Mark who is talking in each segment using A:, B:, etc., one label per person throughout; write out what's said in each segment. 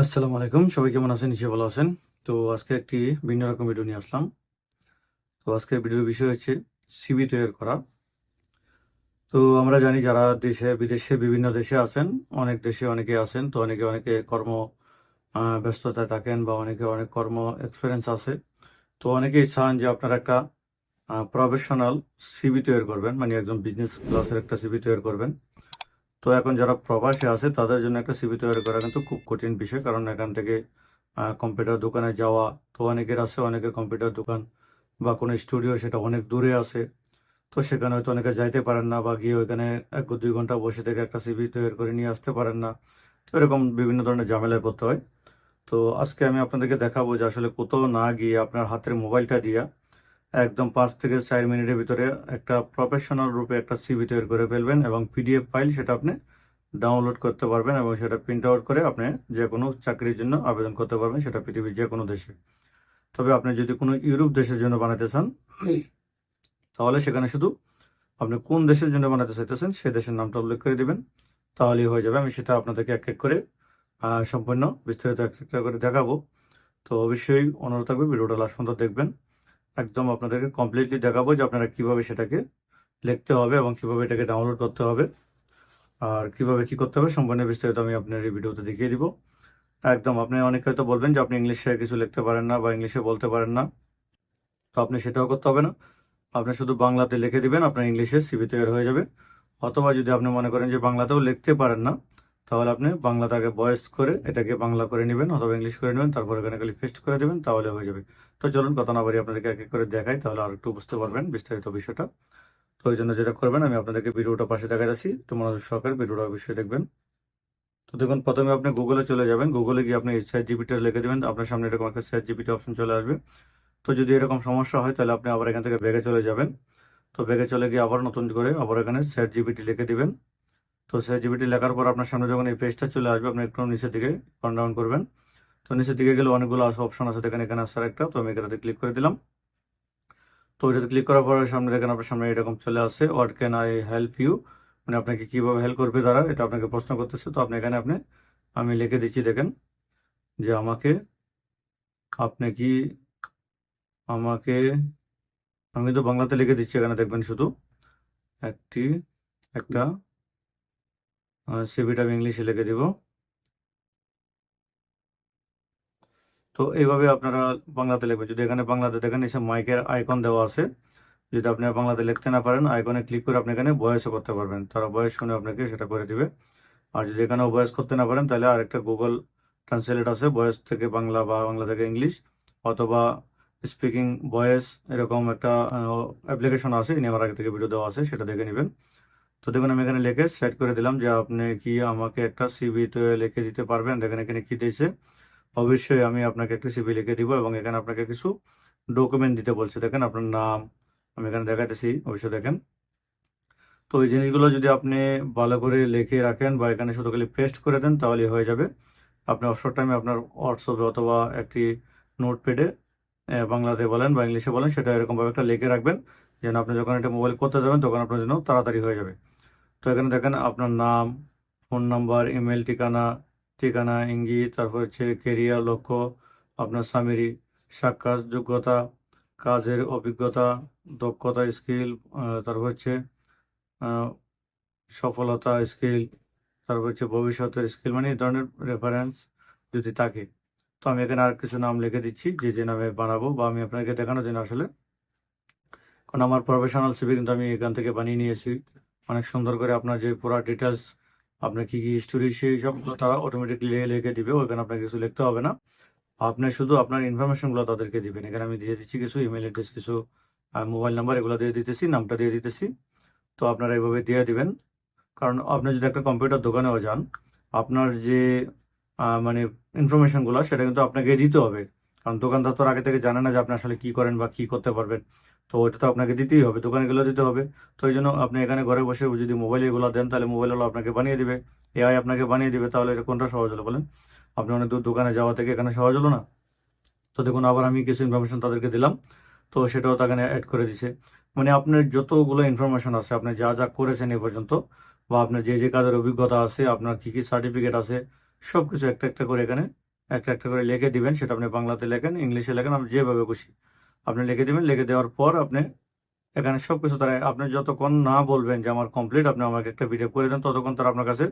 A: আসসালামু আলাইকুম। সবাই কেমন আছেন? নিশ্চয়ই ভালো আছেন। তো আজকে একটি ভিন্ন রকম ভিডিও নিয়ে আসলাম। তো আজকের ভিডিওর বিষয় হচ্ছে সিবি তৈরি করা। তো আমরা জানি যারা দেশে, বিদেশে, বিভিন্ন দেশে আছেন, অনেক দেশে অনেকে আছেন, তো অনেকে অনেকে কর্ম ব্যস্ততায় থাকেন বা অনেকে অনেক কর্ম এক্সপিরিয়েন্স আছে। তো অনেকেই চান যে আপনারা একটা প্রফেশনাল সিবি তৈরি করবেন মানে একজন বিজনেস ক্লাসের একটা সিবি তৈরি করবেন। তো এখন যারা প্রবাসে আছে, তাদের জন্য একটা সিভি তৈরি করা কিন্তু খুব কঠিন বিষয়, কারণ এখান থেকে কম্পিউটার দোকানে যাওয়া তো অনেকের আছে, অনেকের কম্পিউটার দোকান বা কোনো স্টুডিও সেটা অনেক দূরে আছে। তো সেখানে হয়তো অনেকে যাইতে পারেন না বা গিয়ে ওইখানে এক দুই ঘণ্টা বসে থেকে একটা সিভি তৈরি করে নিয়ে আসতে পারেন না। তো এরকম বিভিন্ন ধরনের ঝামেলায় পড়তে হয়। তো আজকে আমি আপনাদেরকে দেখাবো যে আসলে কোথাও না গিয়ে আপনার হাতের মোবাইলটা দিয়া একদম পাঁচ থেকে চার মিনিটের ভিতরে একটা প্রফেশনাল রূপে একটা সিভি তৈরি করে ফেলবেন এবং পিডিএফ ফাইল সেটা আপনি ডাউনলোড করতে পারবেন এবং সেটা প্রিন্ট আউট করে আপনি যে কোনো চাকরির জন্য আবেদন করতে পারবেন সেটা পৃথিবীর যে কোনো দেশে। তবে আপনি যদি কোনো ইউরোপ দেশের জন্য বানাতে চান, তাহলে সেখানে শুধু আপনি কোন দেশের জন্য বানাতে চাইতেছেন সেই দেশের নামটা উল্লেখ করে দিবেন, তাহলেই হয়ে যাবে। আমি সেটা আপনাদেরকে এক এক করে সম্পূর্ণ বিস্তারিত এক একটা করে দেখাবো। তো অবশ্যই অনুরোধ থাকবে, ভিডিওটা লাস্ট পর্যন্ত দেখবেন। একদম আপনাদেরকে কমপ্লিটলি দেখাবো যে আপনারা কীভাবে সেটাকে লিখতে হবে এবং কীভাবে এটাকে ডাউনলোড করতে হবে। আর কীভাবে কি করতে হবে সম্পূর্ণ বিস্তারিত আমি আপনার এই ভিডিওতে দেখিয়ে দিব। একদম, আপনি অনেকে হয়তো বলবেন যে আপনি ইংলিশে কিছু লিখতে পারেন না বা ইংলিশে বলতে পারেন না। তো আপনি সেটাও করতে হবে না। আপনি শুধু বাংলাতে লিখে দিবেন, আপনার ইংলিশে সিভি তৈরি হয়ে যাবে। অথবা যদি আপনি মনে করেন যে বাংলাতেও লিখতে পারেন না, তাহলে আপনি বাংলাটাকে ভয়েস করে এটাকে বাংলা করে নেবেন অথবা ইংলিশ করে নেবেন, তারপর এখানে খালি পেস্ট করে দেবেন, তাহলে হয়ে যাবে। তো চলুন কথা না বাড়ি আপনাদেরকে এক এক করে দেখাই, তাহলে আর একটু বুঝতে পারবেন বিস্তারিত বিষয়টা। তো ওই জন্য যেটা করবেন, আমি আপনাদেরকে ভিডিওটা পাশে দেখা যাচ্ছি। তো মনোযোগ সহকারে ভিডিওটা অবশ্যই দেখবেন। তো দেখুন, প্রথমে আপনি গুগলে চলে যাবেন। গুগলে গিয়ে আপনি স্যার জিপিটা লিখে দেবেন। আপনার সামনে এরকম একটা স্যার জিপিটি অপশন চলে আসবে। তো যদি এরকম সমস্যা হয়, তাহলে আপনি আবার এখান থেকে ব্যাগে চলে যাবেন। তো ব্যাগে চলে গিয়ে আবার নতুন করে আবার এখানে স্যার জিপিটি লিখে দিবেন। তো স্যার জিপিটি লেখার পর আপনার সামনে যখন এই পেজটা চলে আসবে, আপনি একটু নিচের দিকে কন ডাউন করবেন। তো নিচের দিকে গেলে অনেকগুলো আছে অপশন আছে, দেখেন এখানে আসার একটা তো আমি এখানে ক্লিক করে দিলাম। তো ওইটাতে ক্লিক করার পরে সামনে দেখেন আপনার সামনে এরকম চলে আসে what can I help you মানে আপনাকে কীভাবে হেল্প করবে তারা, এটা আপনাকে প্রশ্ন করতেছে। তো আপনি এখানে আপনি, আমি লিখে দিচ্ছি, দেখেন, যে আমাকে, আপনি কি আমাকে, আমি তো বাংলাতে লিখে দিচ্ছি এখানে, দেখবেন শুধু, একটি, একটা সিভিটা আমি ইংলিশে লিখে দিব। তো এইভাবে আপনারা বাংলাতে লিখবেন। যদি এখানে বাংলাতে দেখেন এসে মাইকের আইকন দেওয়া আছে, যদি আপনি বাংলাতে লিখতে না পারেন আইকনে ক্লিক করে আপনি এখানে ভয়েসও করতে পারবেন। তারা বয়স শুনে আপনাকে সেটা করে দিবে। আর যদি এখানেও বয়স করতে না পারেন, তাহলে আরেকটা গুগল ট্রান্সলেট আছে বয়স থেকে বাংলা বা বাংলা থেকে ইংলিশ অথবা স্পিকিং ভয়েস এরকম একটা অ্যাপ্লিকেশন আছে ইনি আমার আগে থেকে ভিডিও দেওয়া আছে, সেটা দেখে নেবেন। তো দেখুন, আমি এখানে লিখে সেট করে দিলাম যে আপনি কি আমাকে একটা সিভি তো লিখে দিতে পারবেন? দেখেন এখানে কি দিয়েছে। অবশ্যই আমি আপনাকে একটা সিভি লিখে দিব এবং এখানে আপনাকে কিছু ডকুমেন্ট দিতে বলছে। দেখেন আপনার নাম, আমি এখানে দেখাতেছি, অবশ্যই দেখেন। তো ওই জিনিসগুলো যদি আপনি ভালো করে লিখে রাখেন বা এখানে শুধু খালি পেস্ট করে দেন, তাহলে হয়ে যাবে। আপনি অবসর টাইমে আপনার হোয়াটসঅ্যাপে অথবা একটি নোটপ্যাডে বাংলাতে বলেন বা ইংলিশে বলেন, সেটা এরকমভাবে একটা লিখে রাখবেন। যেন আপনি যখন এটা মোবাইল করতে যাবেন, তখন আপনার জন্য তাড়াতাড়ি হয়ে যাবে। তো এখানে দেখেন আপনার নাম ফোন নাম্বার ইমেল ঠিকানা ঠিকানা, ইঙ্গিত, তারপর হচ্ছে কেরিয়ার লক্ষ্য, আপনার সামিরি সাক্ষাৎ, যোগ্যতা, কাজের অভিজ্ঞতা, দক্ষতা স্কিল তারপর হচ্ছে সফলতা স্কিল তারপর হচ্ছে ভবিষ্যতের স্কিল মানে এই ধরনের রেফারেন্স যদি থাকে। তো আমি এখানে আর কিছু নাম লিখে দিচ্ছি, যে যে নামে বানাবো বা আমি আপনাকে দেখানোর জন্য আসলে। কারণ আমার প্রফেশনাল সিভি কিন্তু আমি এখান থেকে বানিয়ে নিয়েছি। অনেক সুন্দর করে আপনার যে পুরো ডিটেলস আপনার কি কি হিস্টোরি সেই সব তারা অটোমেটিকলি লিখে দিবে ওখানে আপনাকে কিছু লিখতে হবে না। আপনি শুধু আপনার ইনফরমেশনগুলো তাদেরকে দিবেন। এখানে আমি দিয়ে দিচ্ছি কিছু ইমেল অ্যাড্রেস কিছু মোবাইল নাম্বার এগুলো দিয়ে দিতেছি, নামটা দিয়ে দিতেছি। তো আপনারা এইভাবে দিয়ে দিবেন। কারণ আপনি যদি একটা কম্পিউটার দোকানেও যান, আপনার যে মানে ইনফরমেশনগুলো সেটা কিন্তু আপনাকে দিতে হবে। কারণ দোকানদার তো আগে থেকে জানে না যে আপনি আসলে কি করেন বা কি করতে পারবেন। তো ওইটা তো আপনাকে দিতেই হবে, দোকানে গেলেও দিতে হবে। তো এই জন্য আপনি এখানে ঘরে বসে যদি মোবাইলে এগুলো দেন, তাহলে মোবাইলগুলো আপনাকে বানিয়ে দিবে। এআই আপনাকে বানিয়ে দিবে, তাহলে এটা কোনটা সহজ হলো বলেন? আপনি অনেক দূর দোকানে যাওয়া থেকে এখানে সহজ হলো না? তো দেখুন, আবার আমি কিছু ইনফরমেশন তাদেরকে দিলাম। তো সেটাও তাকে অ্যাড করে দিছে। মানে আপনার যতগুলো ইনফরমেশন আছে, আপনি যা যা করেছেন এ পর্যন্ত, বা আপনার যে যে কাজের অভিজ্ঞতা আছে, আপনার কি কি সার্টিফিকেট আছে সব কিছু একটা একটা করে এখানে একটা একটা করে লিখে দিবেন, সেটা আপনি বাংলাতে লেখেন, ইংলিশে লেখেন আপনি যেভাবে খুশি। আপনি লিখে দিবেন, লিখে দেওয়ার পর আপনি এখানে সব কিছু তারা আপনি যতক্ষণ না বলবেন যে আমার কমপ্লিট আপনি আমাকে একটা ভিডিও করে দেন, ততক্ষণ তারা আপনার কাছে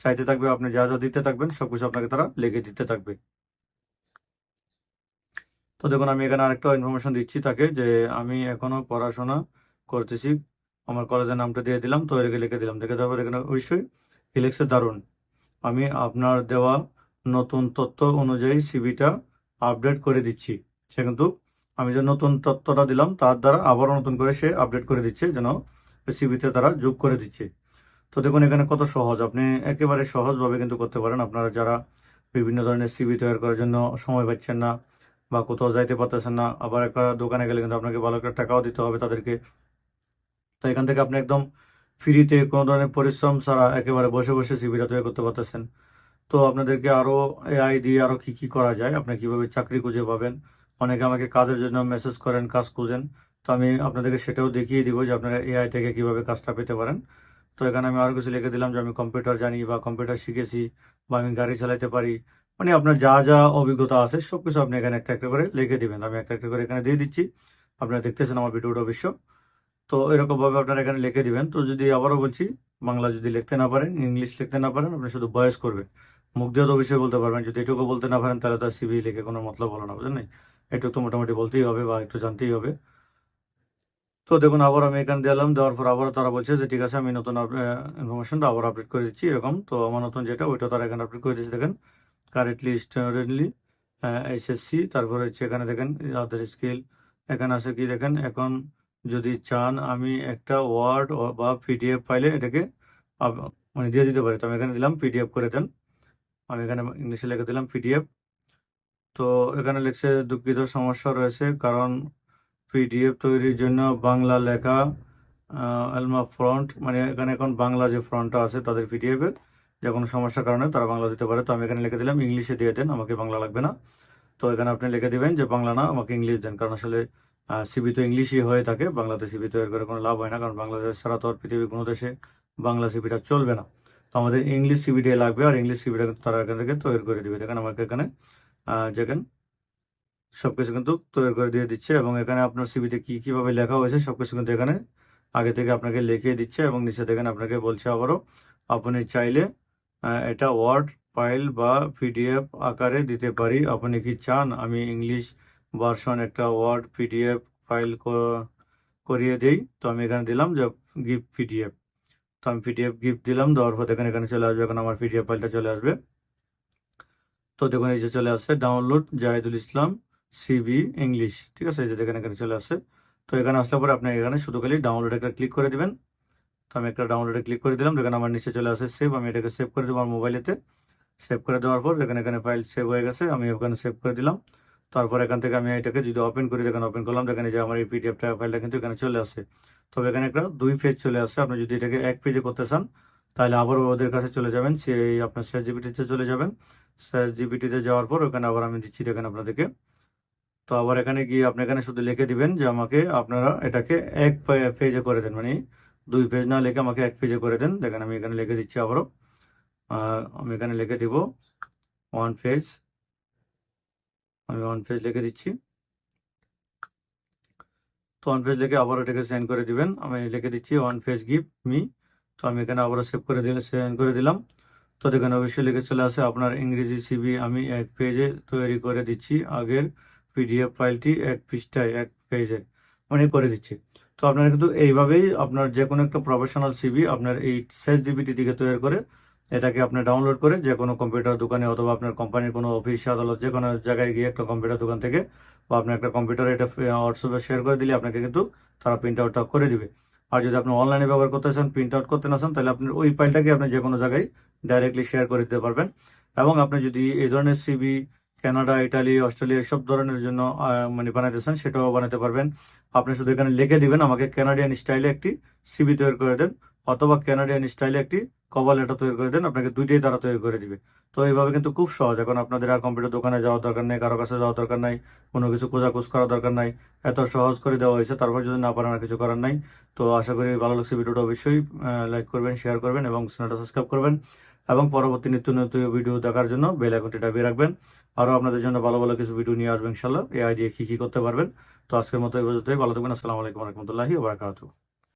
A: চাইতে থাকবে, আপনি যা যা দিতে থাকবেন সব কিছু আপনাকে তারা লিখে দিতে থাকবে। তো দেখুন, আমি এখানে আরেকটা ইনফরমেশন দিচ্ছি তাকে, যে আমি এখনও পড়াশোনা করতেছি। আমার কলেজের নামটা দিয়ে দিলাম, তো এটাকে লিখে দিলাম। দেখে তারপর এখানে অবশ্যই কি দারুণ। আমি আপনার দেওয়া নতুন তথ্য অনুযায়ী সিভিটা আপডেট করে দিচ্ছি। সে কিন্তু আমি যে নতুন তথ্যটা দিলাম, তার দ্বারা আবারও নতুন করে সে আপডেট করে দিচ্ছে, যেন সিভিতে তারা যোগ করে দিচ্ছে। তো দেখুন, এখানে কত সহজ। আপনি একেবারে সহজভাবে কিন্তু করতে পারেন। আপনারা যারা বিভিন্ন ধরনের সিভি তৈরি করার জন্য সময় পাচ্ছেন না বা কোথাও যাইতে পারতেছেন না, আবার একটা দোকানে গেলে কিন্তু আপনাকে ভালো একটা টাকাও দিতে হবে তাদেরকে। তো এখান থেকে আপনি একদম ফ্রিতে কোনো ধরনের পরিশ্রম ছাড়া একেবারে বসে বসে সিভিটা তৈরি করতে পারতেছেন। তো আপনাদেরকে আরও এআই দিয়ে আরও কী কী করা যায়? আপনি কীভাবে চাকরি খুঁজে পাবেন? অনেকে আমাকে কাজের জন্য মেসেজ করেন, কাজ খুঁজেন। তো আমি আপনাদেরকে সেটাও দেখিয়ে দিব যে আপনারা এআই থেকে কীভাবে কাজটা পেতে পারেন। তো এখানে আমি আরও কিছু লিখে দিলাম যে আমি কম্পিউটার জানি বা কম্পিউটার শিখেছি বা আমি গাড়ি চালাতে পারি। মানে আপনার যা যা অভিজ্ঞতা আছে সব কিছু আপনি এখানে একটা একটা করে লিখে দেবেন। আমি একটা একটা করে এখানে দিয়ে দিচ্ছি। আপনারা দেখতেছেন আমার ভিডিওটা অবশ্য। তো এরকমভাবে আপনারা এখানে লিখে দিবেন। তো যদি আবারও বলছি, বাংলা যদি লিখতে না পারেন, ইংলিশ লিখতে না পারেন, আপনি শুধু বয়স করবেন। মুখ দিয়ে তো অবশ্যই বলতে পারবেন। যদি এটুকু বলতে না পারেন, তাহলে তার সিভি লিখে কোনো মতলব হলো না, বুঝলেন একটু তো মোটামুটি বলতেই হবে বা একটু জানতেই হবে। তো দেখুন, আবার আমি এখানে দিলাম দেওয়ার পর আবার তারা বলছে যে, ঠিক আছে, আমি নতুন ইনফরমেশনটা আবার আপডেট করে দিচ্ছি, এরকম। তো আমার নতুন যেটা, ওইটা তারা এখানে আপডেট করে দিচ্ছে দেখেন। কারেন্টলি স্টুডেন্টলি এসএসসি তারপরে হচ্ছে এখানে দেখেন আদার স্কিল এখানে আছে কি দেখেন, এখন যদি চান আমি একটা ওয়ার্ড বা পিডিএফ ফাইলে এটাকে মানে দিয়ে দিতে পারি। তো আমি এখানে দিলাম পিডিএফ করে দেন। আমি এখানে ইংলিশে লিখে দিলাম পিডিএফ। তো এখানে লিখছে দুঃখিত, সমস্যা রয়েছে কারণ পিডিএফ তৈরির জন্য বাংলা লেখা আলমা ফ্রন্ট মানে এখানে এখন বাংলা যে ফ্রন্টটা আছে তাদের পিডিএফ যে কোনো সমস্যার কারণে তারা বাংলা দিতে পারে। তো আমি এখানে লিখে দিলাম ইংলিশে দিয়ে দেন, আমাকে বাংলা লাগবে না। তো এখানে আপনি লিখে দিবেন যে বাংলা না, আমাকে ইংলিশ দেন। কারণ আসলে সিবি তো ইংলিশই হয়ে থাকে, বাংলাতে সিবি তৈরি করে কোনো লাভ হয় না। কারণ বাংলাদেশ ছাড়া তো আর পৃথিবীর কোনো দেশে বাংলা সিবিটা চলবে না। তো আমাদের ইংলিশ সিবিটাই লাগবে আর ইংলিশ কিন্তু তারা এখান থেকে তৈরি করে দিবে। দেখেন আমাকে এখানে আহ, যেখান সবকিছু কিন্তু তৈরি করে দিয়ে দিচ্ছে এবং এখানে আপনার সিবিতে কি কীভাবে লেখা হয়েছে সবকিছু কিন্তু এখানে আগে থেকে আপনাকে লিখিয়ে দিচ্ছে এবং নিচে দেখেন আপনাকে বলছে আবারও আপনি চাইলে এটা ওয়ার্ড ফাইল বা পিডিএফ আকারে দিতে পারি। আপনি কি চান আমি ইংলিশ ভার্সন একটা ওয়ার্ড পিডিএফ ফাইল করিয়ে দিই? তো আমি এখানে দিলাম যে গিফট পিডিএফ তো আমি পিডিএফ গিফট দিলাম, দেওয়ার পর দেখেন এখানে চলে আসবে, এখন আমার পিডিএফ ফাইলটা চলে আসবে। তো দেখুন এই যে চলে আসছে download Zahidul Islam CV English ঠিক আছে? এই যে দেখেন এখানে চলে আসছে। তো এখানে আসলে পরে আপনি এখানে শুধু খালি ডাউনলোড একটা ক্লিক করে দেবেন। তো আমি একটা ডাউনলোডে ক্লিক করে দিলাম, দেখেন আমার নিচে চলে আসে সেভ আমি এটাকে সেভ করে দেবো আমার মোবাইলেতে সেভ করে দেওয়ার পর দেখেন এখানে ফাইল সেভ হয়ে গেছে, আমি ওখানে সেভ করে দিলাম। তারপর এখান থেকে আমি এটাকে যদি ওপেন করি দেখেন ওপেন করলাম, দেখেন যে আমার এই পিডিএফ ফাইলটা কিন্তু এখানে চলে আসে। তবে এখানে একটা দুই পেজ চলে আসছে আপনি যদি এটাকে এক পেজে করতে চান, তাহলে আবারও ওদের কাছে চলে যাবেন। সেই আপনার শেয়ার জিবিটিতে চলে যাবেন। শেয়ার জিবিটিতে যাওয়ার পর ওখানে আবার আমি দিচ্ছি দেখেন আপনাদেরকে। তো আবার এখানে গিয়ে আপনি এখানে শুধু লিখে দিবেন যে আমাকে আপনারা এটাকে এক পেজে করে দেন। মানে দুই পেজ না লিখে আমাকে এক পেজে করে দেন। দেখেন আমি এখানে লিখে দিচ্ছি আবারও। আমি এখানে লিখে দিব ওয়ান পেজ আমি ওয়ান পেজ লিখে দিচ্ছি। তো ওয়ান পেজ লিখে আবার এটাকে সেন্ড করে দিবেন। আমি লিখে দিচ্ছি ওয়ান পেজ গিভ মি তো আমি এখানে আবারও সেভ করে দিলে সেন্ড করে দিলাম। তো দেখেন, অবশ্যই লিখে চলে আসে আপনার ইংরেজি সিবি আমি এক পেজে তৈরি করে দিচ্ছি। আগের পিডিএফ ফাইলটি এক পৃষ্ঠায়, এক পেজে মানে করে দিচ্ছি। তো আপনারা কিন্তু এইভাবেই আপনার যে কোনো একটা প্রফেশনাল সিবি আপনার এই সেট জিবিটি থেকে তৈরি করে এটাকে আপনি ডাউনলোড করে যে কোনো কম্পিউটার দোকানে অথবা আপনার কোম্পানির কোনো অফিস আদালত যে কোনো জায়গায় গিয়ে একটা কম্পিউটার দোকান থেকে বা আপনি একটা কম্পিউটারে এটা হোয়াটসঅ্যাপে শেয়ার করে দিলে আপনাকে কিন্তু তারা প্রিন্ট আউটটা করে দিবে। আর যদি আপনি অনলাইনে ব্যবহার করতে চান প্রিন্ট আউট করতে না চান, তাহলে আপনি ওই ফাইলটাকে আপনি যে কোনো জায়গায় ডাইরেক্টলি শেয়ার করে দিতে পারবেন। এবং আপনি যদি এই ধরনের সিবি কানাডা ইটালি অস্ট্রেলিয়া সব ধরনের জন্য মানে বানাতে চান, সেটাও বানাতে পারবেন। আপনি শুধু এখানে লিখে দিবেন, আমাকে কানাডিয়ান স্টাইলে একটি সিবি তৈরি করে দেন। অথবা কানাডিয়ান স্টাইলে একটি কভার লেটার তৈরি করে দেন, আপনাকে দুইটাই তারা তৈরি করে দিবে। তো এইভাবে কিন্তু খুব সহজ। এখন আপনাদের আর কম্পিউটার দোকানে যাওয়ার দরকার নেই, কারও কাছে যাওয়ার দরকার নাই, কোনো কিছু খোঁজাখুঁজ করার দরকার নাই। এত সহজ করে দেওয়া হয়েছে, তারপর যদি না পারেন আর কিছু করার নাই। তো আশা করি ভালো লাগছে ভিডিওটা অবশ্যই লাইক করবেন শেয়ার করবেন এবং চ্যানেলটা সাবস্ক্রাইব করবেন। এবং পরবর্তী নিত্য নতুন ভিডিও দেখার জন্য বেল আইকনটি দাবিয়ে রাখবেন। আরও আপনাদের জন্য ভালো ভালো কিছু ভিডিও নিয়ে আসবেন ইনশাল্লাহ। এআই দিয়ে কী কী করতে পারবেন? তো আজকের মতো এই পর্যন্তই। ভালো থাকবেন। আসসালামু আলাইকুম রহমতুল্লাহি ওবরাকাতু